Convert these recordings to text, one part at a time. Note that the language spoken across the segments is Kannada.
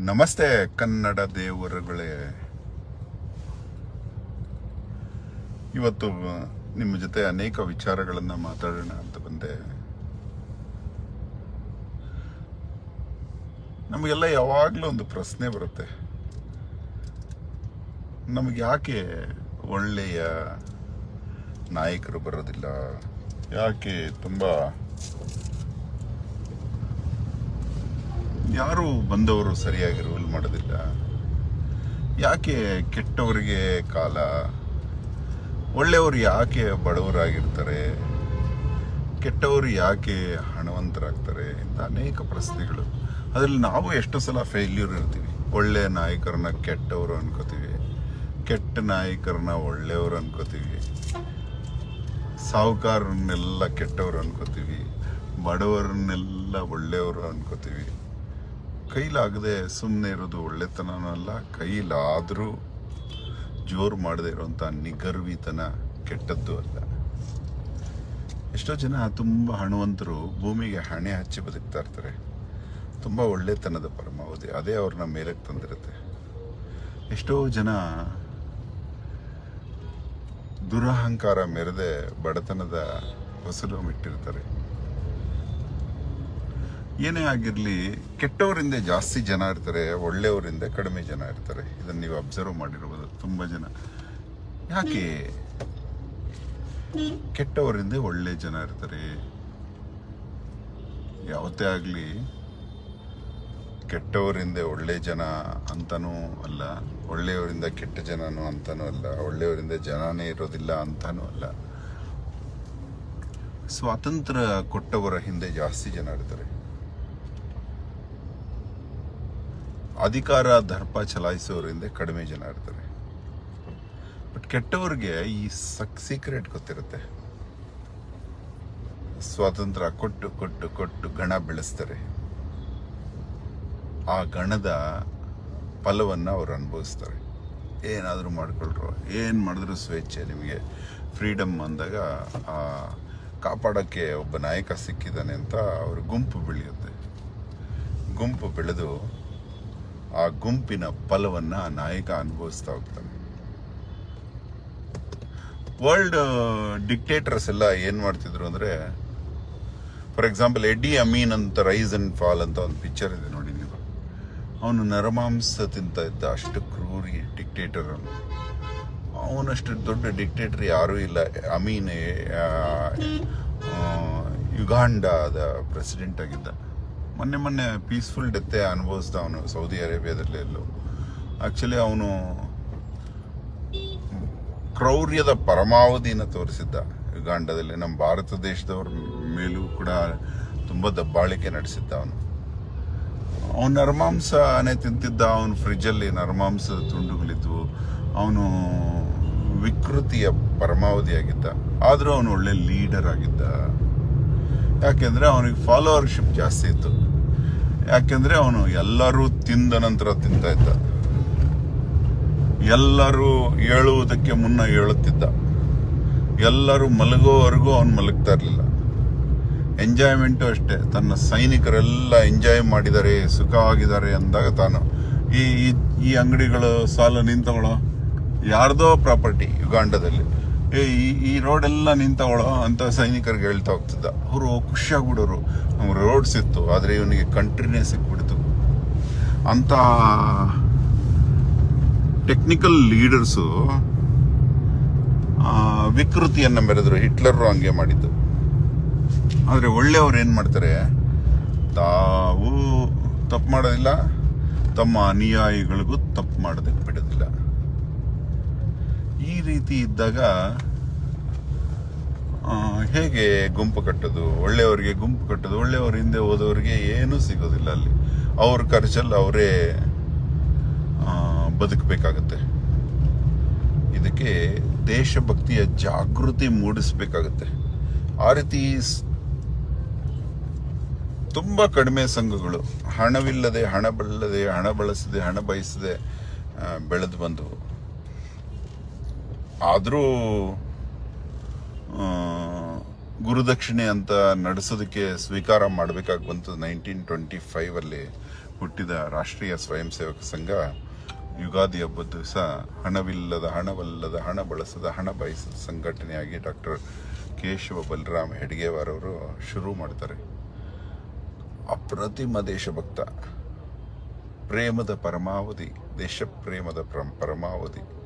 ನಮಸ್ತೆ, ಕನ್ನಡ ದೇವರುಗಳೇ. ಇವತ್ತು ನಿಮ್ಮ ಜೊತೆ ಅನೇಕ ವಿಚಾರಗಳನ್ನು ಮಾತಾಡೋಣ ಅಂತ ಬಂದೆ. ನಮಗೆಲ್ಲ ಯಾವಾಗಲೂ ಒಂದು ಪ್ರಶ್ನೆ ಬರುತ್ತೆ. ನಮಗೆ ಯಾಕೆ ಒಳ್ಳೆಯ ನಾಯಕರು ಬರೋದಿಲ್ಲ? ಯಾಕೆ ತುಂಬ ಯಾರು ಬಂದವರು ಸರಿಯಾಗಿ ರೂಲ್ ಮಾಡೋದಿಲ್ಲ? ಯಾಕೆ ಕೆಟ್ಟವರಿಗೆ ಕಾಲ? ಒಳ್ಳೆಯವರು ಯಾಕೆ ಬಡವರಾಗಿರ್ತಾರೆ? ಕೆಟ್ಟವರು ಯಾಕೆ ಹಣವಂತರಾಗ್ತಾರೆ ಅಂತ ಅನೇಕ ಪ್ರಶ್ನೆಗಳು. ಅದರಲ್ಲಿ ನಾವು ಎಷ್ಟೋ ಸಲ ಫೇಲ್ಯೂರ್ ಇರ್ತೀವಿ. ಒಳ್ಳೆಯ ನಾಯಕರನ್ನ ಕೆಟ್ಟವರು ಅನ್ಕೋತೀವಿ. ಕೆಟ್ಟ ನಾಯಕರನ್ನ ಒಳ್ಳೆಯವರು ಅನ್ಕೋತೀವಿ. ಸಾಹುಕಾರನ್ನೆಲ್ಲ ಕೆಟ್ಟವರು ಅನ್ಕೋತೀವಿ. ಬಡವರನ್ನೆಲ್ಲ ಒಳ್ಳೆಯವರು ಅನ್ಕೋತೀವಿ. ಕೈಲಾಗದೆ ಸುಮ್ಮನೆ ಇರೋದು ಒಳ್ಳೆತನನೂ ಅಲ್ಲ ಕೈಲಾದರೂ ಜೋರು ಮಾಡದೇ ಇರುವಂಥ ನಿಗರ್ವಿತನ ಕೆಟ್ಟದ್ದು ಅಲ್ಲ. ಎಷ್ಟೋ ಜನ ತುಂಬ ಹಣವಂತರು ಭೂಮಿಗೆ ಹಣೆ ಹಚ್ಚಿ ಬದುಕ್ತಾ ಇರ್ತಾರೆ. ತುಂಬ ಒಳ್ಳೆತನದ ಪರಮಾವಧಿ, ಅದೇ ಅವ್ರನ್ನ ಮೇಲಕ್ಕೆ ತಂದಿರುತ್ತೆ. ಎಷ್ಟೋ ಜನ ದುರಹಂಕಾರ ಮೆರೆದೆ ಬಡತನದ ಹೊಸಲು ಮಿಟ್ಟಿರ್ತಾರೆ ಏನೇ ಆಗಿರಲಿ, ಕೆಟ್ಟವರಿಂದ ಜಾಸ್ತಿ ಜನ ಇರ್ತಾರೆ, ಒಳ್ಳೆಯವರಿಂದ ಕಡಿಮೆ ಜನ ಇರ್ತಾರೆ. ಇದನ್ನು ನೀವು ಅಬ್ಸರ್ವ್ ಮಾಡಿರ್ಬೋದು, ತುಂಬ ಜನ. ಯಾಕೆ? ಕೆಟ್ಟವರಿಂದ ಒಳ್ಳೆ ಜನ ಇರ್ತಾರೆ. ಯಾವತ್ತೇ ಆಗಲಿ, ಕೆಟ್ಟವರಿಂದ ಒಳ್ಳೆ ಜನ ಅಂತನೂ ಅಲ್ಲ, ಒಳ್ಳೆಯವರಿಂದ ಕೆಟ್ಟ ಜನನೂ ಅಂತನೂ ಅಲ್ಲ, ಒಳ್ಳೆಯವರಿಂದ ಜನನೇ ಇರೋದಿಲ್ಲ ಅಂತನೂ ಅಲ್ಲ. ಸ್ವಾತಂತ್ರ್ಯ ಕೊಟ್ಟವರ ಹಿಂದೆ ಜಾಸ್ತಿ ಜನ ಇರ್ತಾರೆ. ಅಧಿಕಾರ ದರ್ಪ ಚಲಾಯಿಸೋರಿಂದ ಕಡಿಮೆ ಜನ ಇರ್ತಾರೆ. ಬಟ್ ಕೆಟ್ಟವ್ರಿಗೆ ಈ ಸಕ್ ಸೀಕ್ರೆಟ್ ಗೊತ್ತಿರುತ್ತೆ. ಸ್ವಾತಂತ್ರ್ಯ ಕೊಟ್ಟು ಕೊಟ್ಟು ಕೊಟ್ಟು ಗಣ ಬೆಳೆಸ್ತಾರೆ. ಆ ಗಣದ ಫಲವನ್ನ ಅವ್ರು ಅನುಭವಿಸ್ತಾರೆ. ಏನಾದರೂ ಮಾಡ್ಕೊಳ್ರು. ಏನು ಮಾಡಿದ್ರು ಸ್ವೇಚ್ಛೆ ನಿಮಗೆ. ಫ್ರೀಡಮ್ ಅಂದಾಗ, ಆ ಕಾಪಾಡೋಕ್ಕೆ ಒಬ್ಬ ನಾಯಕ ಸಿಕ್ಕಿದ್ದಾನೆ ಅಂತ ಅವರು ಗುಂಪು ಬೆಳೆಯುತ್ತೆ. ಗುಂಪು ಬೆಳೆದು ಆ ಗುಂಪಿನ ಫಲವನ್ನ ನಾಯಕ ಅನುಭವಿಸ್ತಾ ಹೋಗ್ತಾನೆ. ವರ್ಲ್ಡ್ ಡಿಕ್ಟೇಟರ್ಸ್ ಎಲ್ಲ ಏನು ಮಾಡ್ತಿದ್ರು ಅಂದ್ರೆ ಫಾರ್ ಎಕ್ಸಾಂಪಲ್ ಎಡ್ಡಿ ಅಮೀನ್ ಅಂತ ರೈಸ್ ಅಂಡ್ ಫಾಲ್ ಅಂತ ಒಂದು ಪಿಕ್ಚರ್ ಇದೆ ನೋಡಿ ನೀವು. ಅವನು ನರಮಾಂಸ ತಿಂತ ಇದ್ದ ಅಷ್ಟು ಕ್ರೂರಿ ಡಿಕ್ಟೇಟರ್ ಅವನು. ಅವನಷ್ಟು ದೊಡ್ಡ ಡಿಕ್ಟೇಟರ್ ಯಾರೂ ಇಲ್ಲ. ಅಮೀನ್ ಯುಗಾಂಡದ ಪ್ರೆಸಿಡೆಂಟ್ ಆಗಿದ್ದ. ಮೊನ್ನೆ ಮೊನ್ನೆ ಪೀಸ್ಫುಲ್ ಡೆತ್ತೇ ಅನುಭವಿಸ್ದ ಅವನು ಸೌದಿ ಅರೇಬಿಯಾದಲ್ಲಿ ಎಲ್ಲೋ. ಆ್ಯಕ್ಚುಲಿ ಅವನು ಕ್ರೌರ್ಯದ ಪರಮಾವಧಿನ ತೋರಿಸಿದ್ದ. ಯುಗಾಂಡದಲ್ಲಿ ನಮ್ಮ ಭಾರತ ದೇಶದವ್ರ ಮೇಲೂ ಕೂಡ ತುಂಬ ದಬ್ಬಾಳಿಕೆ ನಡೆಸಿದ್ದ ಅವನು. ಅವನು ನರ್ಮಾಂಸನೇ ತಿಂತಿದ್ದ, ಅವನು ಫ್ರಿಜ್ಜಲ್ಲಿ ನರ್ಮಾಂಸ ತುಂಡುಗಳಿದ್ವು. ಅವನು ವಿಕೃತಿಯ ಪರಮಾವಧಿಯಾಗಿದ್ದ. ಆದರೂ ಅವನು ಒಳ್ಳೆ ಲೀಡರ್ ಆಗಿದ್ದ. ಯಾಕೆಂದರೆ ಅವನಿಗೆ ಫಾಲೋವರ್ಶಿಪ್ ಜಾಸ್ತಿ ಇತ್ತು. ಯಾಕೆಂದ್ರೆ ಅವನು ಎಲ್ಲರೂ ತಿಂದ ನಂತರ ತಿಂತ ಇದ್ದ. ಎಲ್ಲರೂ ಹೇಳುವುದಕ್ಕೆ ಮುನ್ನ ಹೇಳುತ್ತಿದ್ದ ಎಲ್ಲರೂ ಮಲಗೋವರೆಗೂ ಅವನು ಮಲಗ್ತಾ ಇರಲಿಲ್ಲ. ಎಂಜಾಯ್ಮೆಂಟು ಅಷ್ಟೇ. ತನ್ನ ಸೈನಿಕರೆಲ್ಲ ಎಂಜಾಯ್ ಮಾಡಿದ್ದಾರೆ ಸುಖವಾಗಿದ್ದಾರೆ ಅಂದಾಗ ತಾನು, ಈ, ಈ- ಅಂಗಡಿಗಳು ಸಾಲ ನಿಂತವಳು ಯಾರ್ದೋ ಪ್ರಾಪರ್ಟಿ ಯುಗಾಂಡದಲ್ಲಿ. ಏ, ಈ ಈ ರೋಡ್ ಎಲ್ಲ ನಿಂತವಳೋ ಅಂತ ಸೈನಿಕರಿಗೆ ಹೇಳ್ತಾ ಹೋಗ್ತಿದ್ದ. ಅವರು ಖುಷಿಯಾಗ್ಬಿಡೋರು. ನಮ್ಗೆ ರೋಡ್ ಸಿಕ್ತು, ಆದರೆ ಇವನಿಗೆ ಕಂಟ್ರಿನೇ ಸಿಕ್ಬಿಡ್ತು. ಅಂತ ಟೆಕ್ನಿಕಲ್ ಲೀಡರ್ಸು ವಿಕೃತಿಯನ್ನು ಮೆರೆದ್ರು. ಹಿಟ್ಲರು ಹಂಗೆ ಮಾಡಿದ್ದು. ಆದರೆ ಒಳ್ಳೆಯವ್ರು ಏನು ಮಾಡ್ತಾರೆ? ತಾವು ತಪ್ಪು ಮಾಡೋದಿಲ್ಲ. ತಮ್ಮ ಅನುಯಾಯಿಗಳಿಗೂ ತಪ್ಪು ಮಾಡೋದಕ್ಕೆ ಬಿಡೋದಿಲ್ಲ. ಈ ರೀತಿ ಇದ್ದಾಗ ಹೇಗೆ ಗುಂಪು ಕಟ್ಟೋದು? ಒಳ್ಳೆಯವರಿಗೆ ಗುಂಪು ಕಟ್ಟೋದು, ಒಳ್ಳೆಯವ್ರ ಹಿಂದೆ ಹೋದವರಿಗೆ ಏನೂ ಸಿಗೋದಿಲ್ಲ ಅಲ್ಲಿ. ಅವ್ರ ಖರ್ಚಲ್ಲಿ ಅವರೇ ಬದುಕಬೇಕಾಗತ್ತೆ. ಇದಕ್ಕೆ ದೇಶಭಕ್ತಿಯ ಜಾಗೃತಿ ಮೂಡಿಸ್ಬೇಕಾಗತ್ತೆ. ಆ ರೀತಿ ತುಂಬ ಕಡಿಮೆ ಸಂಘಗಳು, ಹಣವಿಲ್ಲದೆ ಹಣ ಬಲ್ಲದೆ ಹಣ ಬಳಸದೆ ಹಣ ಬಯಸದೆ ಬೆಳೆದು ಬಂದವು. ಆದರೂ ಗುರುದಕ್ಷಿಣೆ ಅಂತ ನಡೆಸೋದಕ್ಕೆ ಸ್ವೀಕಾರ ಮಾಡಬೇಕಾಗಿ ಬಂತು. ನೈನ್ಟೀನ್ ಟ್ವೆಂಟಿ ಫೈವಲ್ಲಿ ಹುಟ್ಟಿದ ರಾಷ್ಟ್ರೀಯ ಸ್ವಯಂ ಸೇವಕ ಸಂಘ ಯುಗಾದಿ ಹಬ್ಬದ ದಿವಸ ಹಣವಿಲ್ಲದ, ಹಣವಲ್ಲದ, ಹಣ ಬಳಸದ, ಹಣ ಬಯಸದ ಸಂಘಟನೆಯಾಗಿ ಡಾಕ್ಟರ್ ಕೇಶವ ಬಲರಾಮ್ ಹೆಡ್ಗೇವಾರವರು ಶುರು ಮಾಡ್ತಾರೆ. ಅಪ್ರತಿಮ ದೇಶಭಕ್ತ, ಪ್ರೇಮದ ಪರಮಾವಧಿ ದೇಶ ಪ್ರೇಮದ ಪ್ರ- ಪರಮಾವಧಿ.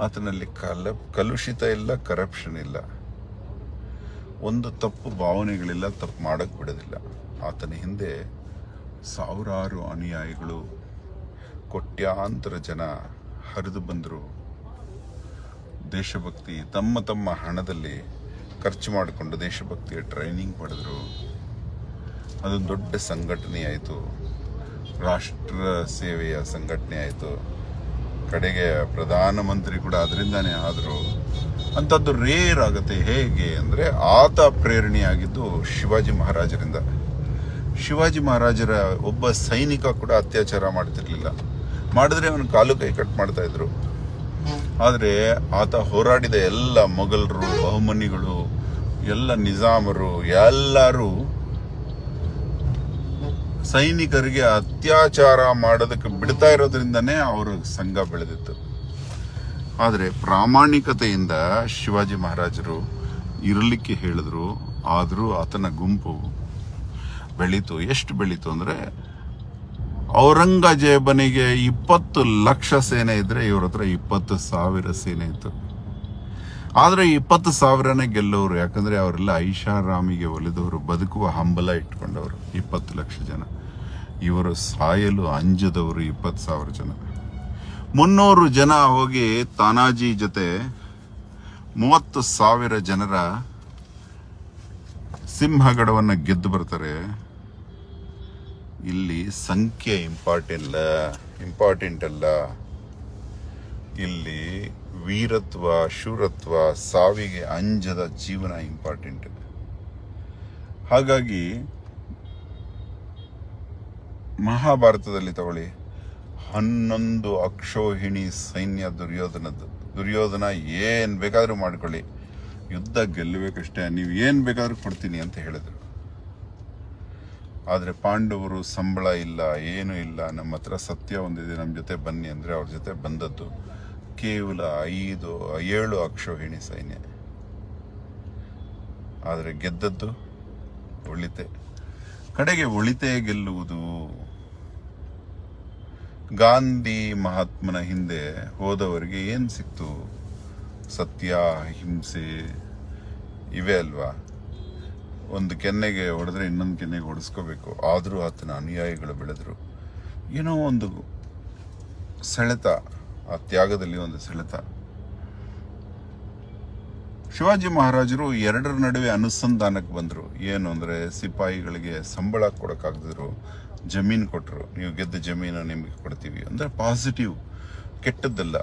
ಆತನಲ್ಲಿ ಕಲ, ಕಲುಷಿತ ಇಲ್ಲ ಕರಪ್ಷನ್ ಇಲ್ಲ. ಒಂದು ತಪ್ಪು ಭಾವನೆಗಳಿಲ್ಲ, ತಪ್ಪು ಮಾಡಕ್ಕೆ ಬಿಡೋದಿಲ್ಲ. ಆತನ ಹಿಂದೆ ಸಾವಿರಾರು ಅನುಯಾಯಿಗಳು, ಕೋಟ್ಯಾಂತರ ಜನ ಹರಿದು ಬಂದರು. ದೇಶಭಕ್ತಿ ತಮ್ಮ ತಮ್ಮ ಹಣದಲ್ಲಿ ಖರ್ಚು ಮಾಡಿಕೊಂಡು ದೇಶಭಕ್ತಿಯ ಟ್ರೈನಿಂಗ್ ಪಡೆದರು. ಅದೊಂದು ದೊಡ್ಡ ಸಂಘಟನೆ ಆಯಿತು ರಾಷ್ಟ್ರ ಸೇವೆಯ ಸಂಘಟನೆ ಆಯಿತು ಕಡೆಗೆ ಪ್ರಧಾನಮಂತ್ರಿ ಕೂಡ ಅದರಿಂದಾನೇ ಆದರು ಅಂಥದ್ದು ರೇರ್ ಆಗುತ್ತೆ ಹೇಗೆ ಅಂದರೆ ಆತ ಪ್ರೇರಣೆಯಾಗಿದ್ದು ಶಿವಾಜಿ ಮಹಾರಾಜರಿಂದ. ಶಿವಾಜಿ ಮಹಾರಾಜರ ಒಬ್ಬ ಸೈನಿಕ ಕೂಡ ಅತ್ಯಾಚಾರ ಮಾಡ್ತಿರ್ಲಿಲ್ಲ. ಮಾಡಿದ್ರೆ ಅವನು ಕಾಲು ಕೈ ಕಟ್ ಮಾಡ್ತಾ ಇದ್ರು. ಆದರೆ ಆತ ಹೋರಾಡಿದ ಎಲ್ಲ ಮೊಘಲರು ಬಹುಮನಿಗಳು ಎಲ್ಲ ನಿಜಾಮರು, ಎಲ್ಲರೂ ಸೈನಿಕರಿಗೆ ಅತ್ಯಾಚಾರ ಮಾಡೋದಕ್ಕೆ ಬಿಡ್ತಾ ಇರೋದ್ರಿಂದನೇ ಅವರು ಸಂಘ ಬೆಳೆದಿತ್ತು. ಆದರೆ ಪ್ರಾಮಾಣಿಕತೆಯಿಂದ ಶಿವಾಜಿ ಮಹಾರಾಜರು ಇರಲಿಕ್ಕೆ ಹೇಳಿದ್ರು, ಆದರೂ ಆತನ ಗುಂಪು ಬೆಳೀತು. ಎಷ್ಟು ಬೆಳೀತು ಅಂದರೆ ಔರಂಗಜೇಬನಿಗೆ ಇಪ್ಪತ್ತು ಲಕ್ಷ ಸೇನೆ ಇದ್ದರೆ ಇವ್ರ ಹತ್ರ ಇಪ್ಪತ್ತು ಸಾವಿರ ಸೇನೆ ಇತ್ತು. ಆದರೆ ಇಪ್ಪತ್ತು ಸಾವಿರನೇ ಗೆಲ್ಲೋರು, ಯಾಕಂದ್ರೆ ಅವರೆಲ್ಲ ಐಷಾರಾಮಿಗೆ ಒಲಿದವರು, ಬದುಕುವ ಹಂಬಲ ಇಟ್ಕೊಂಡವರು ಇಪ್ಪತ್ತು ಲಕ್ಷ ಜನ. ಇವರು ಸಾಯಲು ಅಂಜದವರು ಇಪ್ಪತ್ತು ಸಾವಿರ ಜನ. ಮುನ್ನೂರು ಜನ ಹೋಗಿ ತಾನಾಜಿ ಜೊತೆ ಮೂವತ್ತು ಸಾವಿರ ಜನರ ಸಿಂಹಗಡವನ್ನು ಗೆದ್ದು ಬರ್ತಾರೆ. ಇಲ್ಲಿ ಸಂಖ್ಯೆ ಇಂಪಾರ್ಟೆಂಟ್ ಇಂಪಾರ್ಟೆಂಟ್ ಅಲ್ಲ. ಇಲ್ಲಿ ವೀರತ್ವ ಶೂರತ್ವ ಸಾವಿಗೆ ಅಂಜದ ಜೀವನ ಇಂಪಾರ್ಟೆಂಟ್. ಹಾಗಾಗಿ ಮಹಾಭಾರತದಲ್ಲಿ ತಗೊಳ್ಳಿ. ಹನ್ನೊಂದು ಅಕ್ಷೋಹಿಣಿ ಸೈನ್ಯ ದುರ್ಯೋಧನದ್ದು. ದುರ್ಯೋಧನ ಏನು ಬೇಕಾದರೂ ಮಾಡ್ಕೊಳ್ಳಿ. ಯುದ್ಧ ಗೆಲ್ಲಬೇಕಷ್ಟೇ, ನೀವು ಏನು ಬೇಕಾದ್ರೂ ಕೊಡ್ತೀನಿ ಅಂತ ಹೇಳಿದ್ರು. ಆದರೆ ಪಾಂಡವರು ಸಂಬಳ ಇಲ್ಲ, ಏನು ಇಲ್ಲ. ನಮ್ಮ ಹತ್ರ ಸತ್ಯ ಒಂದಿದೆ ನಮ್ಮ ಜೊತೆ ಬನ್ನಿ ಅಂದರೆ ಅವ್ರ ಜೊತೆ ಬಂದದ್ದು ಕೇವಲ ಐದು, ಏಳು ಅಕ್ಷೋಹಿಣಿ ಸೈನ್ಯ. ಆದರೆ ಗೆದ್ದದ್ದು ಒಳಿತೆ ಕಡೆಗೆ ಒಳಿತೆ ಗೆಲ್ಲುವುದು ಗಾಂಧಿ ಮಹಾತ್ಮನ ಹಿಂದೆ ಹೋದವರಿಗೆ ಏನು ಸಿಕ್ತು? ಸತ್ಯ, ಹಿಂಸೆ ಇವೆ ಅಲ್ವಾ? ಒಂದು ಕೆನ್ನೆಗೆ ಹೊಡೆದ್ರೆ ಇನ್ನೊಂದು ಕೆನ್ನೆಗೆ ಹೊಡೆಸ್ಕೋಬೇಕು. ಆದರೂ ಆತನ ಅನುಯಾಯಿಗಳು ಬೆಳೆದ್ರು. ಏನೋ ಒಂದು ಸೆಳೆತ, ಆ ತ್ಯಾಗದಲ್ಲಿ ಒಂದು ಸೆಳೆತ. ಶಿವಾಜಿ ಮಹಾರಾಜರು ಎರಡರ ನಡುವೆ ಅನುಸಂಧಾನಕ್ಕೆ ಬಂದರು. ಏನು ಅಂದರೆ, ಸಿಪಾಯಿಗಳಿಗೆ ಸಂಬಳ ಕೊಡೋಕ್ಕಾಗದಿದ್ರು. ಜಮೀನು ಕೊಟ್ಟರು ನೀವು ಗೆದ್ದ ಜಮೀನು ನಿಮಗೆ ಕೊಡ್ತೀವಿ. ಅಂದರೆ ಪಾಸಿಟಿವ್ ಕೆಟ್ಟದ್ದಲ್ಲ.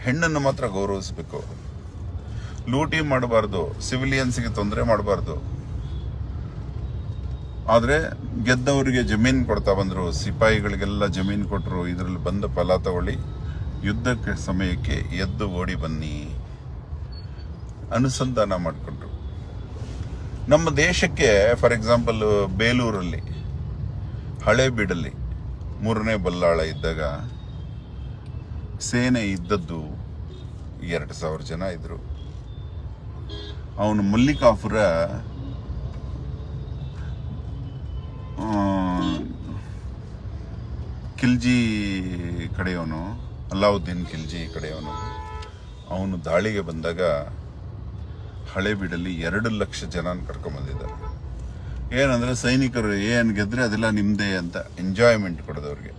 ಹೆಣ್ಣನ್ನು ಮಾತ್ರ ಗೌರವಿಸಬೇಕು. ಲೂಟಿ ಮಾಡಬಾರ್ದು. ಸಿವಿಲಿಯನ್ಸ್ಗೆ ತೊಂದರೆ ಮಾಡಬಾರ್ದು. ಆದರೆ ಗೆದ್ದವರಿಗೆ ಜಮೀನು ಕೊಡ್ತಾ ಬಂದರು. ಸಿಪಾಯಿಗಳಿಗೆಲ್ಲ ಜಮೀನು ಕೊಟ್ಟರು ಇದರಲ್ಲಿ ಬಂದ ಫಲ ತಗೊಳ್ಳಿ. ಯುದ್ಧಕ್ಕೆ ಸಮಯಕ್ಕೆ ಎದ್ದು ಓಡಿ ಬನ್ನಿ. ಅನುಸಂಧಾನ ಮಾಡಿಕೊಂಡ್ರು. ನಮ್ಮ ದೇಶಕ್ಕೆ ಫಾರ್ ಎಕ್ಸಾಂಪಲ್ ಬೇಲೂರಲ್ಲಿ ಹಳೇಬೀಡಲ್ಲಿ ಮೂರನೇ ಬಲ್ಲಾಳ ಇದ್ದಾಗ ಸೇನೆ ಇದ್ದದ್ದು ಎರಡು ಸಾವಿರ ಜನ ಇದ್ರು. ಅವನು ಮಲ್ಲಿಕಾಫುರ ಖಿಲ್ಜಿ ಕಡೆಯವನು, ಅಲ್ಲಾವುದ್ದೀನ್ ಖಿಲ್ಜಿ ಕಡೆಯವನು, ಅವನು ದಾಳಿಗೆ ಬಂದಾಗ ಹಳೇಬೀಡಲ್ಲಿ ಎರಡು ಲಕ್ಷ ಜನ ಕರ್ಕೊಂಬಂದಿದ್ದ ಏನಂದ್ರೆ ಸೈನಿಕರು ಏನು ಗೆದ್ರೆ ಅದೆಲ್ಲ ನಿಮ್ಮದೇ ಅಂತ ಎಂಜಾಯ್ಮೆಂಟ್ ಕೊಡೋದವ್ರಿಗೆ.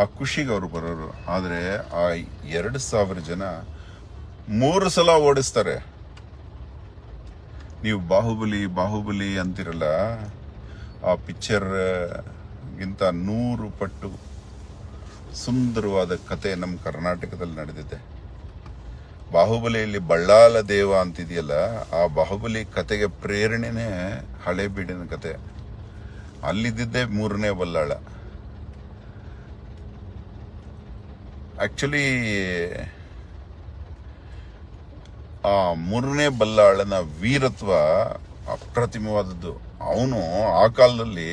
ಆ ಖುಷಿಗೆ ಅವರು ಬರೋರು. ಆದರೆ ಆ ಎರಡು ಸಾವಿರ ಜನ ಮೂರು ಸಲ ಓಡಿಸ್ತಾರೆ. ನೀವು ಬಾಹುಬಲಿ ಬಾಹುಬಲಿ ಅಂತಿರಲ್ಲ, ಆ ಪಿಕ್ಚರ್ ಗಿಂತ ನೂರು ಪಟ್ಟು ಸುಂದರವಾದ ಕತೆ ನಮ್ಮ ಕರ್ನಾಟಕದಲ್ಲಿ ನಡೆದಿದೆ. ಬಾಹುಬಲಿಯಲ್ಲಿ ಬಳ್ಳಾಲ ದೇವ ಅಂತಿದೆಯಲ್ಲ, ಆ ಬಾಹುಬಲಿ ಕತೆಗೆ ಪ್ರೇರಣೆನೇ ಹಳೇಬೀಡಿನ ಕತೆ. ಅಲ್ಲಿದ್ದಿದ್ದೇ ಮೂರನೇ ಬಲ್ಲಾಳ. ಆ್ಯಕ್ಚುಲಿ ಆ ಮೂರನೇ ಬಲ್ಲಾಳನ ವೀರತ್ವ ಅಪ್ರತಿಮವಾದದ್ದು. ಅವನು ಆ ಕಾಲದಲ್ಲಿ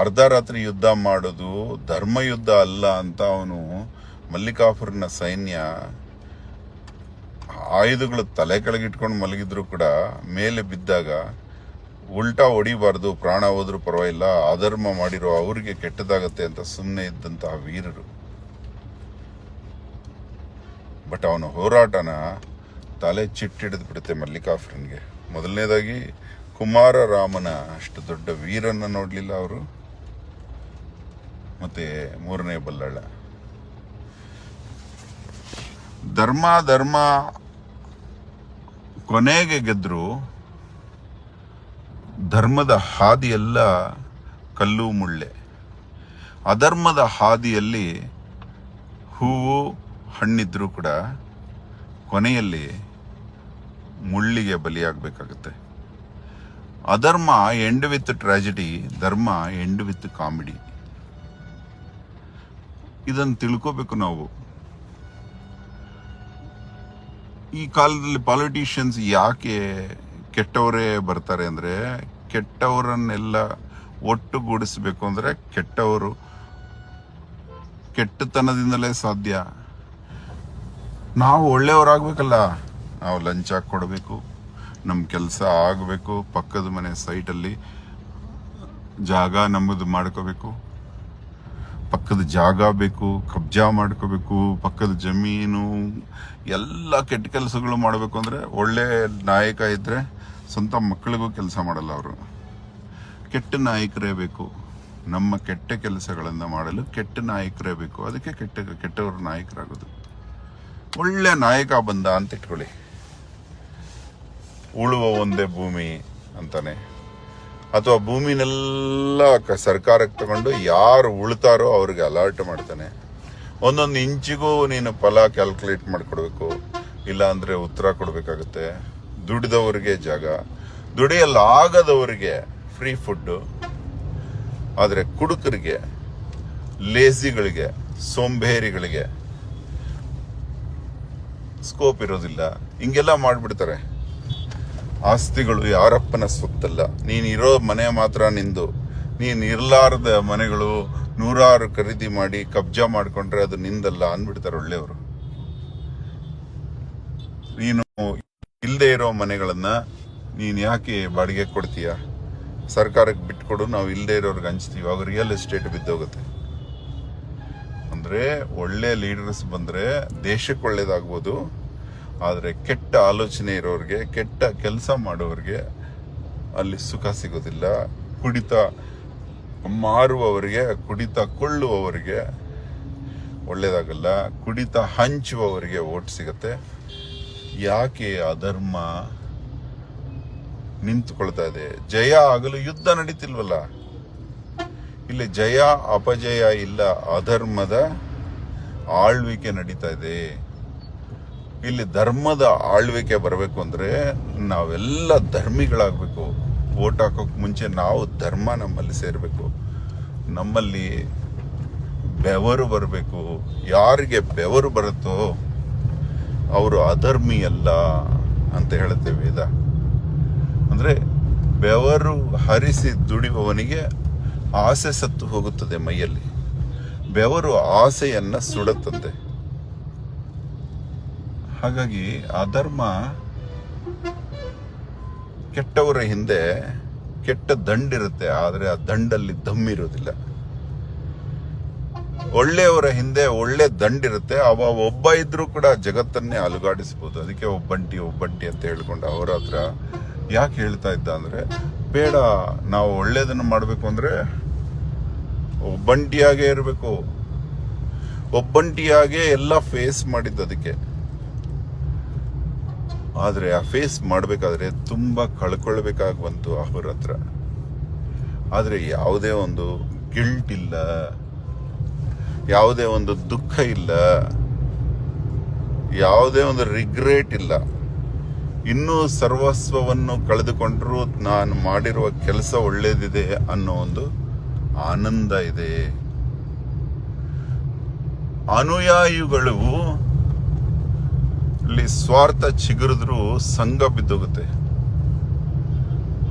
ಅರ್ಧ ರಾತ್ರಿ ಯುದ್ಧ ಮಾಡೋದು ಧರ್ಮ ಯುದ್ಧ ಅಲ್ಲ ಅಂತ ಅವನು ಮಲ್ಲಿಕಾಫುರ್ನ ಸೈನ್ಯ ಆಯುಧಗಳು ತಲೆ ಕೆಳಗಿಟ್ಕೊಂಡು ಮಲಗಿದ್ರು ಕೂಡ ಮೇಲೆ ಬಿದ್ದಾಗ ಉಲ್ಟಾ ಹೊಡಿಬಾರ್ದು, ಪ್ರಾಣ ಹೋದ್ರೂ ಪರವಾಗಿಲ್ಲ, ಅಧರ್ಮ ಮಾಡಿರೋ ಅವರಿಗೆ ಕೆಟ್ಟದಾಗತ್ತೆ ಅಂತ ಸುಮ್ಮನೆ ಇದ್ದಂತಹ ವೀರರು. ಬಟ್ ಅವನ ಹೋರಾಟನ ತಲೆ ಚಿಟ್ಟಿಡಿದು ಬಿಡುತ್ತೆ ಮಲ್ಲಿಕಾಫ್ರನ್ಗೆ ಮೊದಲನೇದಾಗಿ, ಕುಮಾರ ರಾಮನ ಅಷ್ಟು ದೊಡ್ಡ ವೀರನ್ನ ನೋಡಲಿಲ್ಲ ಅವರು. ಮತ್ತೆ ಮೂರನೇ ಬಲ್ಲಳ. ಧರ್ಮ ಧರ್ಮ ಕೊನೆಗೆ ಗೆದ್ರು ಧರ್ಮದ ಹಾದಿಯೆಲ್ಲ ಕಲ್ಲು ಮುಳ್ಳೆ. ಅಧರ್ಮದ ಹಾದಿಯಲ್ಲಿ ಹೂವು ಹಣ್ಣಿದ್ರೂ ಕೂಡ ಕೊನೆಯಲ್ಲಿ ಮುಳ್ಳಿಗೆ ಬಲಿಯಾಗಬೇಕಾಗುತ್ತೆ. ಅಧರ್ಮ ಎಂಡ್ ವಿತ್ ಟ್ರಾಜಿಡಿ, ಧರ್ಮ ಎಂಡ್ ವಿತ್ ಕಾಮಿಡಿ. ಇದನ್ನು ತಿಳ್ಕೋಬೇಕು ನಾವು. ಈ ಕಾಲದಲ್ಲಿ ಪಾಲಿಟಿಷಿಯನ್ಸ್ ಯಾಕೆ ಕೆಟ್ಟವರೇ ಬರ್ತಾರೆ ಅಂದರೆ ಕೆಟ್ಟವರನ್ನೆಲ್ಲ ಒಟ್ಟುಗೂಡಿಸಬೇಕು ಅಂದರೆ ಕೆಟ್ಟವರು ಕೆಟ್ಟತನದಿಂದಲೇ ಸಾಧ್ಯ. ನಾವು ಒಳ್ಳೆಯವರಾಗಬೇಕಲ್ಲ. ನಾವು ಲಂಚ ಕೊಡಬೇಕು ನಮ್ಮ ಕೆಲಸ ಆಗಬೇಕು, ಪಕ್ಕದ ಮನೆ ಸೈಟಲ್ಲಿ ಜಾಗ ನಮ್ಮದು ಮಾಡ್ಕೋಬೇಕು. ಪಕ್ಕದ ಜಾಗ ಬೇಕು, ಕಬ್ಜಾ ಮಾಡ್ಕೋಬೇಕು, ಪಕ್ಕದ ಜಮೀನು, ಎಲ್ಲ ಕೆಟ್ಟ ಕೆಲಸಗಳು ಮಾಡಬೇಕು ಅಂದರೆ ಒಳ್ಳೆ ನಾಯಕ ಇದ್ದರೆ ಸ್ವಂತ ಮಕ್ಕಳಿಗೂ ಕೆಲಸ ಮಾಡಲ್ಲ ಅವರು. ಕೆಟ್ಟ ನಾಯಕರೇ ಬೇಕು. ನಮ್ಮ ಕೆಟ್ಟ ಕೆಲಸಗಳನ್ನು ಮಾಡಲು ಕೆಟ್ಟ ನಾಯಕರೇ ಬೇಕು. ಅದಕ್ಕೆ ಕೆಟ್ಟ, ಕೆಟ್ಟವರು ನಾಯಕರಾಗೋದು. ಒಳ್ಳೆ ನಾಯಕ ಬಂದ ಅಂತ ಇಟ್ಕೊಳ್ಳಿ. ಉಳುವ ಒಂದೇ ಭೂಮಿ ಅಂತಾನೆ. ಅಥವಾ ಭೂಮಿನೆಲ್ಲ ಸರ್ಕಾರಕ್ಕೆ ತಗೊಂಡು ಯಾರು ಉಳ್ತಾರೋ ಅವ್ರಿಗೆ ಅಲರ್ಟ್ ಮಾಡ್ತಾನೆ. ಒಂದೊಂದು ಇಂಚಿಗೂ ನೀನು ಫಲ ಕ್ಯಾಲ್ಕುಲೇಟ್ ಮಾಡಿಕೊಡ್ಬೇಕು. ಇಲ್ಲ ಅಂದ್ರೆ ಉತ್ತರ ಕೊಡಬೇಕಾಗುತ್ತೆ. ದುಡಿದವರಿಗೆ ಜಾಗ. ದುಡಿಯಲಾಗದವರಿಗೆ ಫ್ರೀ ಫುಡ್ಡು ಆದರೆ ಕುಡುಕರಿಗೆ ಲೇಸಿಗಳಿಗೆ ಸೋಂಬೇರಿಗಳಿಗೆ ಸ್ಕೋಪ್ ಇರೋದಿಲ್ಲ. ಹಿಂಗೆಲ್ಲ ಮಾಡ್ಬಿಡ್ತಾರೆ. ಆಸ್ತಿಗಳು ಯಾರಪ್ಪನ ಸ್ವತ್ತಲ್ಲ. ನೀನಿರೋ ಮನೆ ಮಾತ್ರ ನಿಂದು. ನೀನು ಇರಲಾರದ ಮನೆಗಳು ನೂರಾರು ಖರೀದಿ ಮಾಡಿ ಕಬ್ಜಾ ಮಾಡಿಕೊಂಡ್ರೆ ಅದು ನಿಂದಲ್ಲ ಅಂದ್ಬಿಡ್ತಾರೆ ಒಳ್ಳೆಯವರು. ನೀನು ಇಲ್ಲದೆ ಇರೋ ಮನೆಗಳನ್ನು ನೀನು ಯಾಕೆ ಬಾಡಿಗೆ ಕೊಡ್ತೀಯ? ಸರ್ಕಾರಕ್ಕೆ ಬಿಟ್ಕೊಡು, ನಾವು ಇಲ್ಲದೆ ಇರೋರ್ಗೆ ಹಂಚ್ತೀವಿ. ಆಗ ರಿಯಲ್ ಎಸ್ಟೇಟ್ ಬಿದ್ದೋಗುತ್ತೆ. ಅಂದರೆ ಒಳ್ಳೆ ಲೀಡರ್ಸ್ ಬಂದರೆ ದೇಶಕ್ಕೆ ಒಳ್ಳೇದಾಗ್ಬೋದು. ಆದ್ರೆ ಕೆಟ್ಟ ಆಲೋಚನೆ ಇರೋರಿಗೆ, ಕೆಟ್ಟ ಕೆಲಸ ಮಾಡೋರಿಗೆ ಅಲ್ಲಿ ಸುಖ ಸಿಗೋದಿಲ್ಲ. ಕುಡಿತ ಮಾರುವವರಿಗೆ, ಕುಡಿತ ಕೊಳ್ಳುವವರಿಗೆ ಒಳ್ಳೇದಾಗಲ್ಲ. ಕುಡಿತ ಹಂಚುವವರಿಗೆ ಓಟ್ ಸಿಗತ್ತೆ. ಯಾಕೆ ಅಧರ್ಮ ನಿಂತುಕೊಳ್ತಾ ಇದೆ? ಜಯ ಆಗಲು ಯುದ್ಧ ನಡೀತಿಲ್ವಲ್ಲ? ಇಲ್ಲಿ ಜಯ, ಅಪಜಯ ಇಲ್ಲ, ಅಧರ್ಮದ ಆಳ್ವಿಕೆ ನಡೀತಾ ಇದೆ. ಇಲ್ಲಿ ಧರ್ಮದ ಆಳ್ವಿಕೆ ಬರಬೇಕು ಅಂದರೆ ನಾವೆಲ್ಲ ಧರ್ಮಿಗಳಾಗಬೇಕು. ಓಟ್ ಹಾಕೋಕ್ ಮುಂಚೆ ನಾವು ಧರ್ಮ ನಮ್ಮಲ್ಲಿ ಸೇರಬೇಕು. ನಮ್ಮಲ್ಲಿ ಬೆವರು ಬರಬೇಕು. ಯಾರಿಗೆ ಬೆವರು ಬರುತ್ತೋ ಅವರು ಅಧರ್ಮಿ ಅಲ್ಲ ಅಂತ ಹೇಳುತ್ತೆ ವೇದ. ಅಂದರೆ ಬೆವರು ಹರಿಸಿ ದುಡಿಯುವವನಿಗೆ ಆಸೆ ಸತ್ತು ಹೋಗುತ್ತದೆ ಮೈಯಲ್ಲಿ. ಬೆವರು ಆಸೆಯನ್ನು ಸುಡುತ್ತದೆ. ಹಾಗಾಗಿ ಅಧರ್ಮ ಕೆಟ್ಟವರ ಹಿಂದೆ ಕೆಟ್ಟ ದಂಡಿರುತ್ತೆ, ಆದರೆ ಆ ದಂಡಲ್ಲಿ ದಮ್ಮಿರೋದಿಲ್ಲ. ಒಳ್ಳೆಯವರ ಹಿಂದೆ ಒಳ್ಳೆ ದಂಡಿರುತ್ತೆ, ಅವ ಒಬ್ಬ ಇದ್ರೂ ಕೂಡ ಜಗತ್ತನ್ನೇ ಅಲುಗಾಡಿಸ್ಬೋದು. ಅದಕ್ಕೆ ಒಬ್ಬಂಟಿ ಒಬ್ಬಂಟಿ ಅಂತ ಹೇಳ್ಕೊಂಡು ಅವರ ಹತ್ರ. ಯಾಕೆ ಹೇಳ್ತಾ ಇದ್ದ ಅಂದರೆ, ಬೇಡ, ನಾವು ಒಳ್ಳೇದನ್ನು ಮಾಡಬೇಕು ಅಂದ್ರೆ ಒಬ್ಬಂಟಿಯಾಗೇ ಇರಬೇಕು. ಒಬ್ಬಂಟಿಯಾಗೇ ಎಲ್ಲ ಫೇಸ್ ಮಾಡಿದ್ದು ಅದಕ್ಕೆ. ಆದ್ರೆ ಆ ಫೇಸ್ ಮಾಡಬೇಕಾದ್ರೆ ತುಂಬ ಕಳ್ಕೊಳ್ಬೇಕಾಗಿ ಬಂತು ಅವ್ರ ಹತ್ರ. ಆದರೆ ಯಾವುದೇ ಒಂದು ಗಿಲ್ಟ್ ಇಲ್ಲ, ಯಾವುದೇ ಒಂದು ದುಃಖ ಇಲ್ಲ, ಯಾವುದೇ ಒಂದು ರಿಗ್ರೆಟ್ ಇಲ್ಲ. ಇನ್ನೂ ಸರ್ವಸ್ವವನ್ನು ಕಳೆದುಕೊಂಡರೂ ನಾನು ಮಾಡಿರುವ ಕೆಲಸ ಒಳ್ಳೇದಿದೆ ಅನ್ನೋ ಒಂದು ಆನಂದ ಇದೆ. ಅನುಯಾಯಿಗಳು ಇಲ್ಲಿ ಸ್ವಾರ್ಥ ಚಿಗುರಿದ್ರೂ ಸಂಘ ಬಿದ್ದೋಗುತ್ತೆ.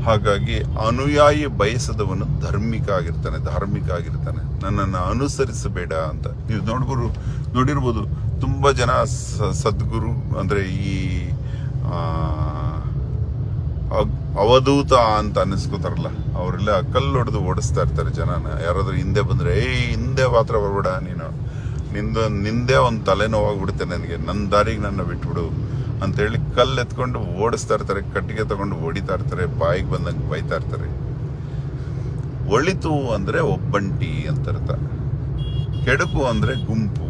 ಹಾಗಾಗಿ ಅನುಯಾಯಿ ಬಯಸದವನು ಧಾರ್ಮಿಕ ಆಗಿರ್ತಾನೆ ಧಾರ್ಮಿಕ ಆಗಿರ್ತಾನೆ. ನನ್ನನ್ನು ಅನುಸರಿಸಬೇಡ ಅಂತ. ನೀವು ನೋಡ್ಬೋದು, ನೋಡಿರ್ಬೋದು, ತುಂಬ ಜನ ಸದ್ಗುರು ಅಂದರೆ ಈ ಅವಧೂತ ಅಂತ ಅನ್ನಿಸ್ಕೋತಾರಲ್ಲ, ಅವರೆಲ್ಲ ಕಲ್ಲು ಹೊಡೆದು ಓಡಿಸ್ತಾ ಇರ್ತಾರೆ ಜನನ. ಯಾರಾದರೂ ಹಿಂದೆ ಬಂದರೆ, ಏಯ್, ಹಿಂದೆ ಮಾತ್ರ ಬರಬೇಡ ನೀನು. ನಿಂದು ನಿಂದೇ ಒಂದು ತಲೆನೋವಾಗ್ಬಿಡುತ್ತೆ ನನಗೆ. ನನ್ನ ದಾರಿಗೆ ನನ್ನ ಬಿಟ್ಬಿಡು ಅಂತೇಳಿ ಕಲ್ಲು ಎತ್ಕೊಂಡು ಓಡಿಸ್ತಾ ಇರ್ತಾರೆ, ಕಟ್ಟಿಗೆ ತಗೊಂಡು ಹೊಡಿತಾ ಇರ್ತಾರೆ, ಬಾಯಿಗೆ ಬಂದಂಗೆ ಬೈತಾ ಇರ್ತಾರೆ. ಒಳಿತು ಅಂದ್ರೆ ಒಬ್ಬಂಟಿ ಅಂತ ಅರ್ಥ ಕೆಡುಕು ಅಂದ್ರೆ ಗುಂಪು.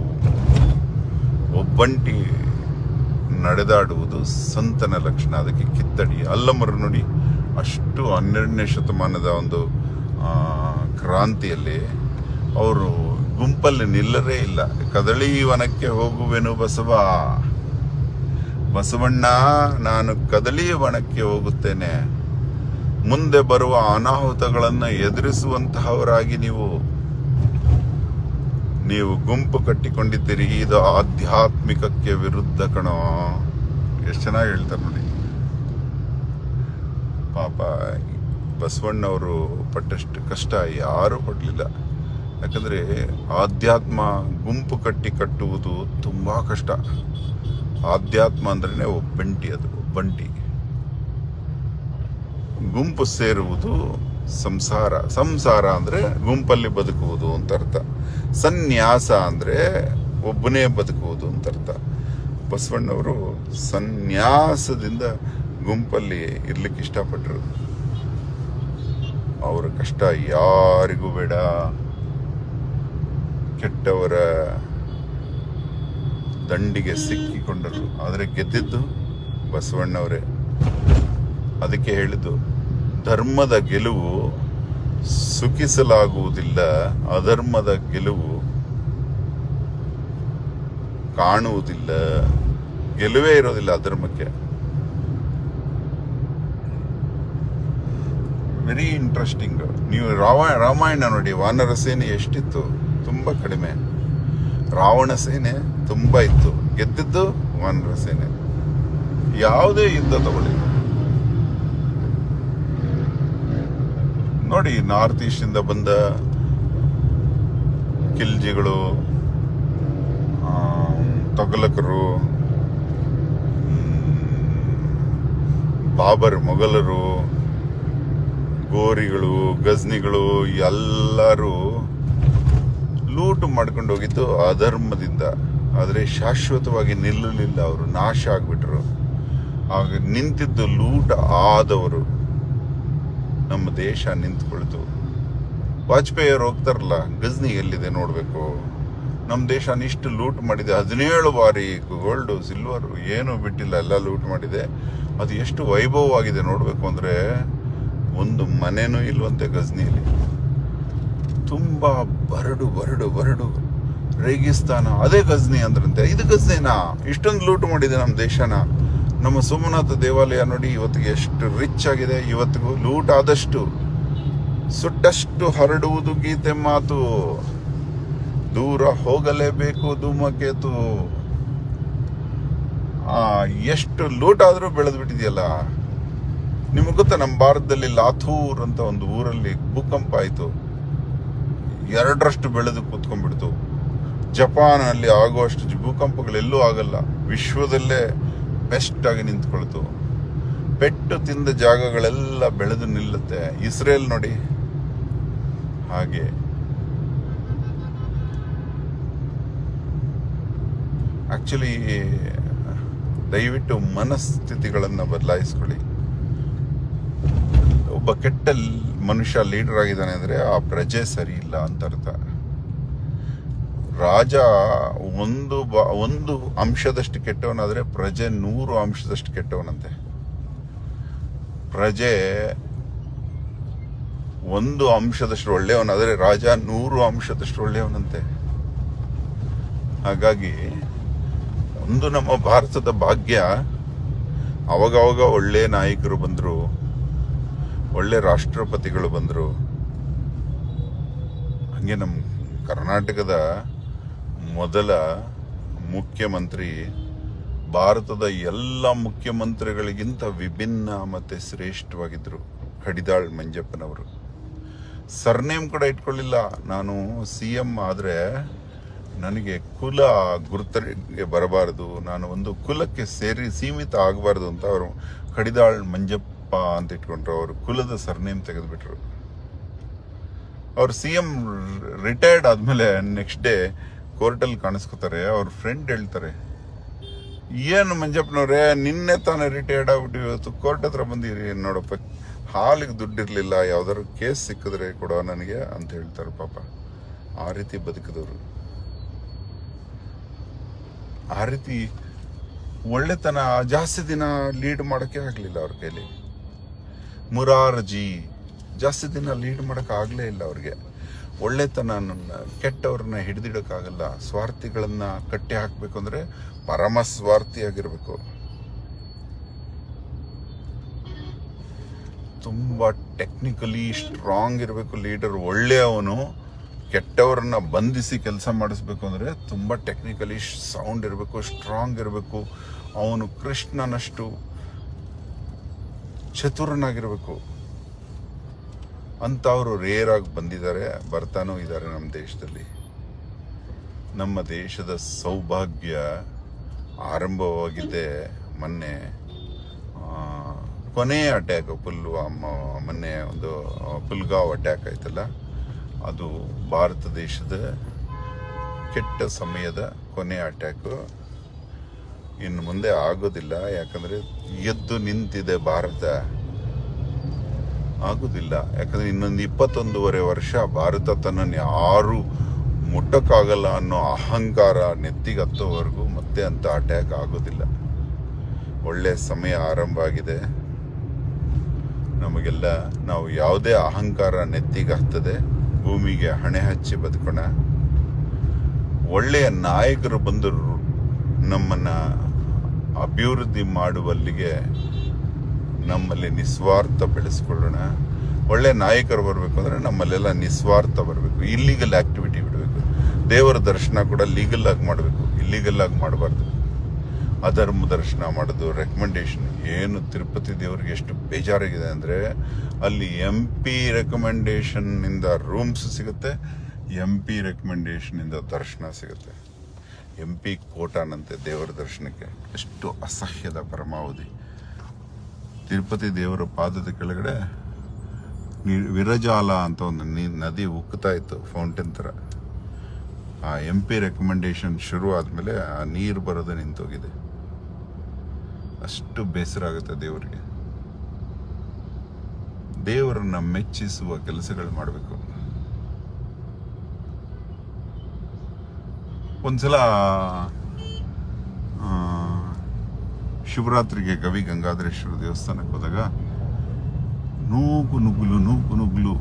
ಒಬ್ಬಂಟಿ ನಡೆದಾಡುವುದು ಸಂತನ ಲಕ್ಷಣ, ಅದಕ್ಕೆ ಕಿತ್ತಡಿ. ಅಲ್ಲಮರು ನೋಡಿ, ಅಷ್ಟು ಹನ್ನೆರಡನೇ ಶತಮಾನದ ಒಂದು ಕ್ರಾಂತಿಯಲ್ಲಿ ಅವರು ಗುಂಪಲ್ಲಿ ನಿಲ್ಲರೇ ಇಲ್ಲ. ಕದಳಿ ವನಕ್ಕೆ ಹೋಗುವೆನು ಬಸವ. ಬಸವಣ್ಣ, ನಾನು ಕದಳಿ ವನಕ್ಕೆ ಹೋಗುತ್ತೇನೆ. ಮುಂದೆ ಬರುವ ಅನಾಹುತಗಳನ್ನು ಎದುರಿಸುವಂತಹವರಾಗಿ ನೀವು. ನೀವು ಗುಂಪು ಕಟ್ಟಿಕೊಂಡಿದ್ದೀರಿ. ಇದು ಆಧ್ಯಾತ್ಮಿಕಕ್ಕೆ ವಿರುದ್ಧ ಕಣೋ. ಎಷ್ಟು ಚೆನ್ನಾಗಿ ಹೇಳ್ತಾರೆ ನೋಡಿ. ಪಾಪ ಬಸವಣ್ಣವರು ಪಟ್ಟಷ್ಟು ಕಷ್ಟ, ಯಾರೂ ಪಡಲಿಲ್ಲ. ಯಾಕಂದ್ರೆ ಆಧ್ಯಾತ್ಮ ಗುಂಪು ಕಟ್ಟಿ ಕಟ್ಟುವುದು ತುಂಬ ಕಷ್ಟ. ಆಧ್ಯಾತ್ಮ ಅಂದ್ರೇ ಒಬ್ಬಂಟಿ ಅದು, ಒಬ್ಬಂಟಿ. ಗುಂಪು ಸೇರುವುದು ಸಂಸಾರ. ಸಂಸಾರ ಅಂದ್ರೆ ಗುಂಪಲ್ಲಿ ಬದುಕುವುದು ಅಂತ ಅರ್ಥ. ಸನ್ಯಾಸ ಅಂದ್ರೆ ಒಬ್ಬನೇ ಬದುಕುವುದು ಅಂತ ಅರ್ಥ. ಬಸವಣ್ಣವರು ಸನ್ಯಾಸದಿಂದ ಗುಂಪಲ್ಲಿ ಇರ್ಲಿಕ್ಕೆ ಇಷ್ಟಪಟ್ಟರು ಅವರ ಕಷ್ಟ ಯಾರಿಗೂ ಬೇಡ. ಕೆಟ್ಟವರ ದಂಡಿಗೆ ಸಿಕ್ಕಿಕೊಂಡರು. ಆದರೆ ಗೆದ್ದಿದ್ದು ಬಸವಣ್ಣವರೇ. ಅದಕ್ಕೆ ಹೇಳಿದ್ದು, ಧರ್ಮದ ಗೆಲುವು ಸುಖಿಸಲಾಗುವುದಿಲ್ಲ. ಅಧರ್ಮದ ಗೆಲುವು ಕಾಣುವುದಿಲ್ಲ. ಗೆಲುವೇ ಇರೋದಿಲ್ಲ ಅಧರ್ಮಕ್ಕೆ. ವೆರಿ ಇಂಟ್ರೆಸ್ಟಿಂಗ್ ನೀವು ರಾಮ, ರಾಮಾಯಣ ನೋಡಿ ವಾನರ ಸೇನೆ ಎಷ್ಟಿತ್ತು? ತುಂಬಾ ಕಡಿಮೆ. ರಾವಣ ಸೇನೆ ತುಂಬ ಇತ್ತು. ಗೆದ್ದಿದ್ದು ವಾನರ ಸೇನೆ. ಯಾವುದೇ ಯುದ್ಧ ತಗೊಳ್ಳಿ. ನೋಡಿ, ನಾರ್ತ್ ಈಸ್ಟ್ ಇಂದ ಬಂದ ಕಿಲ್ಜಿಗಳು ತೊಗಲಕರು ಬಾಬರ್ ಮೊಘಲರು, ಗೋರಿಗಳು, ಗಜ್ನಿಗಳು ಎಲ್ಲರೂ ಲೂಟು ಮಾಡ್ಕೊಂಡು ಹೋಗಿತ್ತು ಅಧರ್ಮದಿಂದ. ಆದರೆ ಶಾಶ್ವತವಾಗಿ ನಿಲ್ಲಲಿಲ್ಲ ಅವರು, ನಾಶ ಆಗಿಬಿಟ್ರು. ಆಗ ನಿಂತಿದ್ದು ಲೂಟ ಆದವರು ನಮ್ಮ ದೇಶ ನಿಂತ್ಕೊಳ್ತು. ವಾಜಪೇಯಿ ಅವ್ರು ಹೋಗ್ತಾರಲ್ಲ, ಗಜ್ನಿ ಎಲ್ಲಿದೆ ನೋಡಬೇಕು. ನಮ್ಮ ದೇಶ ಇಷ್ಟು ಲೂಟ್ ಮಾಡಿದೆ, ಹದಿನೇಳು ಬಾರಿ ಗೋಲ್ಡ್ ಸಿಲ್ವರ್ ಏನು ಬಿಟ್ಟಿಲ್ಲ, ಎಲ್ಲ ಲೂಟ್ ಮಾಡಿದೆ. ಅದು ಎಷ್ಟು ವೈಭವವಾಗಿದೆ ನೋಡಬೇಕು ಅಂದ್ರೆ ಒಂದು ಮನೆಯೂ ಇಲ್ವಂತೆ ಗಜ್ನಿಯಲ್ಲಿ. ತುಂಬಾ ಬರಡು ಬರಡು ಬರಡು. ರೇಗಿಸ್ತಾನ, ಅದೇ ಗಜ್ನಿ ಅಂದ್ರಂತೆ. ಇದು ಗಜ್ನಿನಾ? ಇಷ್ಟೊಂದು ಲೂಟ್ ಮಾಡಿದೆ ನಮ್ಮ ದೇಶನ. ನಮ್ಮ ಸೋಮನಾಥ ದೇವಾಲಯ ನೋಡಿ ಇವತ್ತಿಗೆ ಎಷ್ಟು ರಿಚ್ ಆಗಿದೆ. ಇವತ್ತಿಗೂ ಲೂಟ್ ಆದಷ್ಟು ಸುಟ್ಟಷ್ಟು ಹರಡುವುದು ಗೀತೆ ಮಾತು. ದೂರ ಹೋಗಲೇಬೇಕು ಧೂಮಕೇತು. ಆ, ಎಷ್ಟು ಲೂಟ್ ಆದ್ರೂ ಬೆಳೆದು ಬಿಟ್ಟಿದೆಯಲ್ಲ. ನಿಮಗೆ ಗೊತ್ತಾ ನಮ್ಮ ಭಾರತದಲ್ಲಿ ಲಾಥೂರ್ ಅಂತ ಒಂದು ಊರಲ್ಲಿ ಭೂಕಂಪ ಆಯಿತು. ಎರಡರಷ್ಟು ಬೆಳೆದು ಕೂತ್ಕೊಂಡ್ಬಿಡ್ತು. ಜಪಾನಲ್ಲಿ ಆಗುವಷ್ಟು ಭೂಕಂಪಗಳೆಲ್ಲೂ ಆಗಲ್ಲ. ವಿಶ್ವದಲ್ಲೇ ಬೆಸ್ಟ್ ಆಗಿ ನಿಂತ್ಕೊಳ್ತು. ಪೆಟ್ಟು ತಿಂದ ಜಾಗಗಳೆಲ್ಲ ಬೆಳೆದು ನಿಲ್ಲುತ್ತೆ. ಇಸ್ರೇಲ್ ನೋಡಿ. ಹಾಗೆ. ಆಕ್ಚುಲಿ ದಯವಿಟ್ಟು ಮನಸ್ಥಿತಿಗಳನ್ನು ಬದಲಾಯಿಸ್ಕೊಳ್ಳಿ. ಒಬ್ಬ ಕೆಟ್ಟ ಮನುಷ್ಯ ಲೀಡರ್ ಆಗಿದ್ದಾನೆ ಅಂದರೆ ಆ ಪ್ರಜೆ ಸರಿ ಇಲ್ಲ ಅಂತ ಅರ್ಥ. ರಾಜ ಒಂದು ಬ- ಒಂದು ಅಂಶದಷ್ಟು ಕೆಟ್ಟವನಾದರೆ ಪ್ರಜೆ ನೂರು ಅಂಶದಷ್ಟು ಕೆಟ್ಟವನಂತೆ. ಪ್ರಜೆ ಒಂದು ಅಂಶದಷ್ಟು ಒಳ್ಳೆಯವನಾದರೆ ರಾಜ ನೂರು ಅಂಶದಷ್ಟು ಒಳ್ಳೆಯವನಂತೆ. ಹಾಗಾಗಿ ಒಂದು ನಮ್ಮ ಭಾರತದ ಭಾಗ್ಯ, ಅವಾಗವಾಗ ಒಳ್ಳೆಯ ನಾಯಕರು ಬಂದರು ಒಳ್ಳೆ ರಾಷ್ಟ್ರಪತಿಗಳು ಬಂದರು. ಹಾಗೆ ನಮ್ಮ ಕರ್ನಾಟಕದ ಮೊದಲ ಮುಖ್ಯಮಂತ್ರಿ, ಭಾರತದ ಎಲ್ಲ ಮುಖ್ಯಮಂತ್ರಿಗಳಿಗಿಂತ ವಿಭಿನ್ನ ಮತ್ತು ಶ್ರೇಷ್ಠವಾಗಿದ್ದರು ಕಡಿದಾಳ್ ಮಂಜಪ್ಪನವರು. ಸರ್ನೇಮ್ ಕೂಡ ಇಟ್ಕೊಳ್ಳಿಲ್ಲ. ನಾನು ಸಿ ಎಂ ಆದರೆ ನನಗೆ ಕುಲ ಗುರುತರಿಗೆ ಬರಬಾರದು. ನಾನು ಒಂದು ಕುಲಕ್ಕೆ ಸೇರಿ ಸೀಮಿತ ಆಗಬಾರ್ದು ಅಂತ ಅವರು ಕಡಿದಾಳ್ ಮಂಜಪ್ಪ ಅಂತ ಇಟ್ಕೊಂಡ್ರು, ಅವರು ಕುಲದ ಸರ್ನೇಮ್ ತೆಗೆದುಬಿಟ್ರು. ಅವ್ರು ಸಿ ಎಂ ರಿಟೈರ್ಡ್ ಆದಮೇಲೆ ನೆಕ್ಸ್ಟ್ ಡೇ ಕೋರ್ಟಲ್ಲಿ ಕಾಣಿಸ್ಕೋತಾರೆ, ಅವ್ರ ಫ್ರೆಂಡ್ ಹೇಳ್ತಾರೆ, ಏನು ಮಂಜಪ್ಪನವ್ರೆ, ನಿನ್ನೆ ತಾನೇ ರಿಟೈರ್ಡ್ ಆಗ್ಬಿಟ್ಟು ಇವತ್ತು ಕೋರ್ಟ್ ಹತ್ರ ಬಂದಿರಿ. ನೋಡಪ್ಪ, ಹಾಲಿಗೆ ದುಡ್ಡಿರಲಿಲ್ಲ, ಯಾವ್ದಾದ್ರು ಕೇಸ್ ಸಿಕ್ಕಿದ್ರೆ ಕೊಡೋ ನನಗೆ ಅಂತ ಹೇಳ್ತಾರೆ ಪಾಪ. ಆ ರೀತಿ ಬದುಕಿದವರು. ಆ ರೀತಿ ಒಳ್ಳೆತನ, ಜಾಸ್ತಿ ದಿನ ಲೀಡ್ ಮಾಡೋಕ್ಕೆ ಆಗಲಿಲ್ಲ ಅವ್ರ ಕೈಲಿ. ಮುರಾರ್ಜಿ. ಜಾಸ್ತಿ ದಿನ ಲೀಡ್ ಮಾಡೋಕ್ಕಾಗಲೇ ಇಲ್ಲ ಅವ್ರಿಗೆ. ಒಳ್ಳೆತನ ಕೆಟ್ಟವ್ರನ್ನ ಹಿಡಿದಿಡೋಕ್ಕಾಗಲ್ಲ. ಸ್ವಾರ್ಥಿಗಳನ್ನ ಕಟ್ಟಿ ಹಾಕಬೇಕು ಅಂದರೆ ಪರಮ ಸ್ವಾರ್ಥಿಯಾಗಿರ್ಬೇಕು. ತುಂಬ ಟೆಕ್ನಿಕಲಿ ಸ್ಟ್ರಾಂಗ್ ಇರಬೇಕು ಲೀಡರ್. ಒಳ್ಳೆಯವನು ಕೆಟ್ಟವರನ್ನ ಬಂಧಿಸಿ ಕೆಲಸ ಮಾಡಿಸ್ಬೇಕು ಅಂದರೆ ತುಂಬ ಟೆಕ್ನಿಕಲಿ ಸೌಂಡ್ ಇರಬೇಕು, ಸ್ಟ್ರಾಂಗ್ ಇರಬೇಕು. ಅವನು ಕೃಷ್ಣನಷ್ಟು ಚತುರನಾಗಿರ್ಬೇಕು. ಅಂತವರು ರೇರ್ ಆಗಿ ಬಂದಿದ್ದಾರೆ, ಬರ್ತಾನೂ ಇದ್ದಾರೆ ನಮ್ಮ ದೇಶದಲ್ಲಿ. ನಮ್ಮ ದೇಶದ ಸೌಭಾಗ್ಯ ಆರಂಭವಾಗಿದ್ದೆ ಮೊನ್ನೆ ಕೊನೆಯ ಅಟ್ಯಾಕ್ ಪುಲ್ವಾಮ ಮೊನ್ನೆ ಒಂದು ಪುಲ್ಗಾವ್ ಅಟ್ಯಾಕ್ ಆಯ್ತಲ್ಲ, ಅದು ಭಾರತ ದೇಶದ ಕೆಟ್ಟ ಸಮಯದ ಕೊನೆಯ ಅಟ್ಯಾಕು ಇನ್ನು ಮುಂದೆ ಆಗೋದಿಲ್ಲ. ಯಾಕಂದ್ರೆ ಎದ್ದು ನಿಂತಿದೆ ಭಾರತ. ಆಗೋದಿಲ್ಲ. ಯಾಕಂದ್ರೆ ಇನ್ನೊಂದು ಇಪ್ಪತ್ತೊಂದೂವರೆ ವರ್ಷ ಭಾರತ ತನ್ನನ್ನು ಯಾರು ಮುಟ್ಟಕ್ಕಾಗಲ್ಲ ಅನ್ನೋ ಅಹಂಕಾರ ನೆತ್ತಿಗತ್ತೋವರೆಗೂ ಮತ್ತೆ ಅಂತ ಅಟ್ಯಾಕ್ ಆಗೋದಿಲ್ಲ. ಒಳ್ಳೆ ಸಮಯ ಆರಂಭ ಆಗಿದೆ. ನಮಗೆಲ್ಲ ನಾವು ಯಾವುದೇ ಅಹಂಕಾರ ನೆತ್ತಿಗತ್ತದೆ ಭೂಮಿಗೆ ಹಣೆ ಹಚ್ಚಿ ಬದುಕೋಣ. ಒಳ್ಳೆಯ ನಾಯಕರು ಬಂದರು ನಮ್ಮನ್ನ ಅಭಿವೃದ್ಧಿ ಮಾಡುವಲ್ಲಿಗೆ ನಮ್ಮಲ್ಲಿ ನಿಸ್ವಾರ್ಥ ಬೆಳೆಸ್ಕೊಳ್ಳೋಣ. ಒಳ್ಳೆ ನಾಯಕರು ಬರಬೇಕು ಅಂದರೆ ನಮ್ಮಲ್ಲೆಲ್ಲ ನಿಸ್ವಾರ್ಥ ಬರಬೇಕು. ಇಲ್ಲಿಗಲ್ ಆಕ್ಟಿವಿಟಿ ಬಿಡಬೇಕು. ದೇವರ ದರ್ಶನ ಕೂಡ ಲೀಗಲ್ ಆಗಿ ಮಾಡಬೇಕು. ಇಲ್ಲಿಗಲ್ ಆಗಿ ಮಾಡಬಾರ್ದು. ಅಧರ್ಮ ದರ್ಶನ ಮಾಡೋದು ರೆಕಮೆಂಡೇಶನ್ ಏನು ತಿರುಪತಿ ದೇವರಿಗೆ ಎಷ್ಟು ಬೇಜಾರಾಗಿದೆ ಅಂದರೆ ಅಲ್ಲಿ ಎಂ ಪಿ ರೆಕಮೆಂಡೇಶನ್ ಇಂದ ರೂಮ್ಸ್ ಸಿಗುತ್ತೆ ಎಂ ಪಿ ರೆಕಮೆಂಡೇಶನ್ ಇಂದ ದರ್ಶನ ಸಿಗುತ್ತೆ. ಎಂ ಪಿ ಕೋಟಾನಂತೆ ದೇವರ ದರ್ಶನಕ್ಕೆ ಎಷ್ಟು ಅಸಹ್ಯದ ಪರಮಾವಧಿ. ತಿರುಪತಿ ದೇವರ ಪಾದದ ಕೆಳಗಡೆ ವಿರಜಾಲ ಅಂತ ಒಂದು ನದಿ ಉಕ್ಕುತ್ತಾ ಇತ್ತು, ಫೌಂಟೇನ್ ಥರ. ಆ ಎಂ ಪಿ ರೆಕಮೆಂಡೇಶನ್ ಶುರು ಆದಮೇಲೆ ಆ ನೀರು ಬರೋದು ನಿಂತೋಗಿದೆ. ಅಷ್ಟು ಬೇಸರ ಆಗುತ್ತೆ ದೇವರಿಗೆ. ದೇವರನ್ನು ಮೆಚ್ಚಿಸುವ ಕೆಲಸಗಳು ಮಾಡಬೇಕು. ಒಂದ್ಸಲ ಶಿವರಾತ್ರಿಗೆ ಕವಿ ಗಂಗಾಧರೇಶ್ವರ ದೇವಸ್ಥಾನಕ್ಕೆ ಹೋದಾಗ ನೂಕು ನುಗ್ಗಲು ನೂಕು ನುಗ್ಗಲು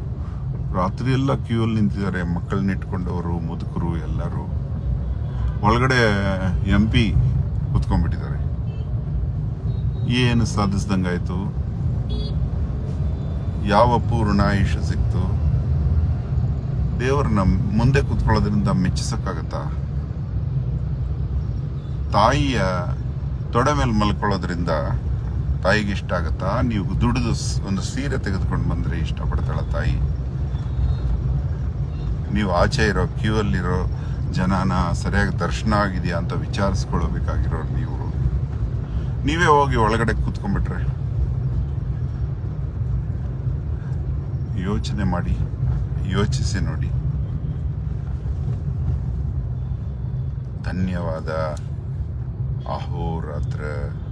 ರಾತ್ರಿಯೆಲ್ಲ ಕ್ಯೂ ಅಲ್ಲಿ ನಿಂತಿದ್ದಾರೆ, ಮಕ್ಕಳನ್ನ ಇಟ್ಕೊಂಡವರು, ಮುದುಕರು, ಎಲ್ಲರೂ. ಒಳಗಡೆ ಎಂ ಪಿ ಕುತ್ಕೊಂಡ್ಬಿಟ್ಟಿದ್ದಾರೆ. ಏನು ಸಾಧಿಸ್ದಂಗಾಯ್ತು? ಯಾವ ಪೂರ್ಣ ಆಯುಷ್ಯ ಸಿಕ್ತು? ದೇವ್ರನ್ನ ಮುಂದೆ ಕುತ್ಕೊಳ್ಳೋದ್ರಿಂದ ಮೆಚ್ಚಿಸಕ್ಕಾಗತ್ತಾ? ತಾಯಿಯ ತೊಡೆ ಮೇಲೆ ಮಲ್ಕೊಳ್ಳೋದ್ರಿಂದ ತಾಯಿಗೆ ಇಷ್ಟ ಆಗುತ್ತಾ? ನೀವು ದುಡಿದು ಒಂದು ಸೀರೆ ತೆಗೆದುಕೊಂಡು ಬಂದರೆ ಇಷ್ಟಪಡ್ತಾಳ ತಾಯಿ? ನೀವು ಆಚೆ ಇರೋ ಕ್ಯೂ ಅಲ್ಲಿರೋ ಜನನ ಸರಿಯಾಗಿ ದರ್ಶನ ಆಗಿದೆಯಾ ಅಂತ ವಿಚಾರಿಸ್ಕೊಳ್ಬೇಕಾಗಿರೋರು ನೀವು. ನೀವೇ ಹೋಗಿ ಒಳಗಡೆ ಕೂತ್ಕೊಂಡ್ಬಿಟ್ರೆ. ಯೋಚನೆ ಮಾಡಿ, ಯೋಚಿಸಿ ನೋಡಿ. ಧನ್ಯವಾದ. aho ratre